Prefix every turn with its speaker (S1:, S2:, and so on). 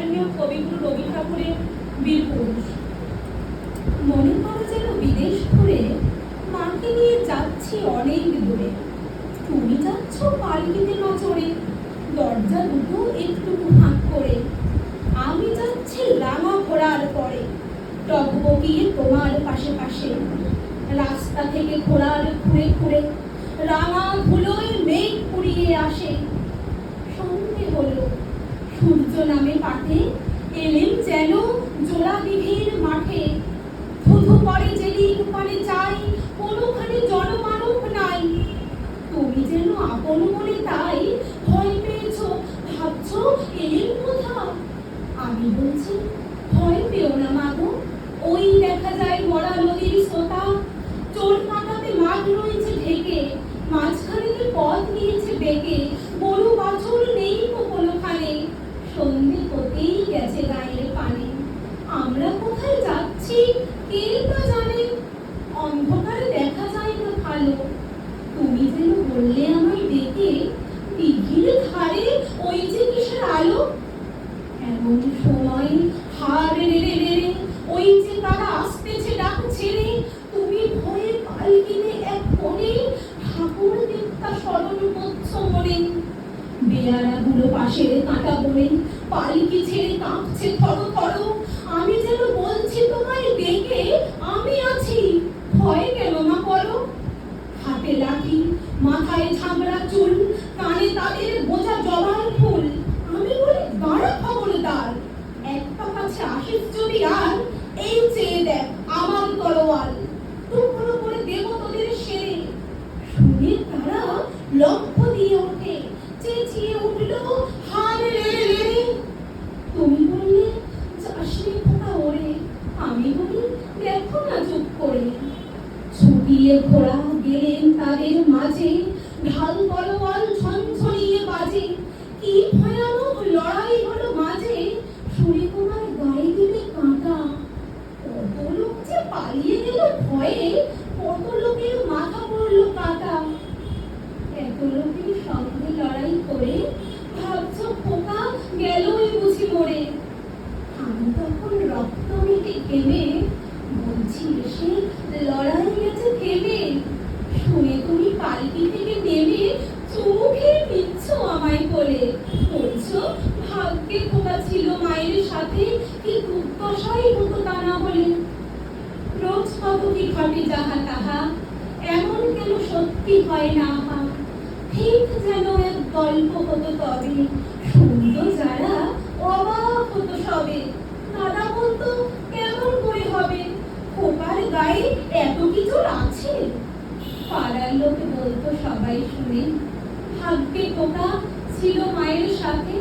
S1: বরেণ্য কবিগুরু রবি ঠাকুরের বীর পুরুষ। মনে করো যেন বিদেশ ঘুরে, মাকে নিয়ে যাচ্ছি অনেক দূরে। তুমি যাচ্ছ পালকিতে নজরে, দরজা দুটো একটু হাঁক করে। আমি যাচ্ছি রাঙা ঘোড়ার পরে টকবগিয়ে তোমার পাশে পাশে। রাস্তা থেকে ঘোড়ার ঘুরে ঘুরে, রাঙা ধুলোয় মেঘ পুড়িয়ে আসে। সূর্য নামে পাঠে এলেন যেন জোড়া দিঘির মাঠে। ধুধু পরে যেদিন পারে চাই, কোনোখানে জনমানব নাই। তুমি যেন আপন মনে তাই ভয় পেয়েছ, ভাবছ, এলেন কোথাও? আমি বলছি, ভয় পেও না মাগো। ওই দেখা যায় মরা নদীর শ্রোতা চোর কাটাতে মাঠ রয়েছে ঢেকে মাঝখানে পথ নিয়েছে বেঁকে। গরু বাছুর নেই তো কোনোখানে সন্ধে হতেই গেছে গায়ের পানে। আমরা কোথায় যাচ্ছি, কে তা জানে? অন্ধকারে দেখা যায় না ভালো। তুমি যেন বললে আমায় ডেকে দিঘির ধারে ওই যে কিসের আলো? এমন সময় হার নেড়ে নেড়ে ওই যে তারা আসতেছে ডাক ছেড়ে। তুমি ভয়ে পালকিনে এক কোণে, ঠাকুর দেবতা স্মরণ করছ মনে। বেয়ারা গুলো পাশে কাঁটা বনে পালকি ছেড়ে কাঁপছে থর থর আমি যেন বলছি তোমায় ডেকে, আমি আছি। ভয় কেন মা করো। হাতে লাঠি, মাথায় ঝামড়া চুল, কানে তাদের বোঝা জবার ফুল। আমি বলি, দাঁড়া খবরদার। এক পা কাছে আসিস যদি আর, এই চেয়ে দেখ, আমার তরোয়াল। টুকরো করে দেব তোদের সেরে। শুনে তারা লক্ষ্য দিয়ে ওঠে, চেঁচিয়ে উঠল হার রে রে তুমি বললে চাষনি ফোটা ওরে আমি বলি দেখো না চুপ করে। ছুটিয়ে ঘোড়া গেলেন তাদের মাঝে, ঢাল তলোয়াল ঝনঝনিয়ে বাজে। কি ভয়ানক লড়াই হলো মাঝে তোমার গায়ে দিলে কাঁটা। কত লোক যে পালিয়ে গেল ভয়ে, কত লোকের মাথা পড়ল কাটা। এত লোকের সঙ্গে লড়াই করে ভাবছ খোকা গেলই বুঝি মরে। আমি তখন রক্ত মেটে ঘেমে বলছি এসে লড়াই গেছে থেমে শুনে তুমি পালকি থেকে নেমে চুমু খেয়ে নিচ্ছ আমায় কোলে বলছো ভাগ্যে খোকা ছিল মায়ের সাথে কি দুর্দশাই হতো তা না বলে রোজ কি ঘটে যাহা তাহা এমন কেন সত্যি হয় না হা ঠিক যেন এক গল্প হতো তবে, শুনতো যারা, অবাক হতো সবে। দাদা বলতো, কেমন করে হবে? খোকার গায়ে এত কিছু আছে? পাড়ার লোকে বলতো সবাই শুনে, ভাগ্যে খোকা ছিল মায়ের সাথে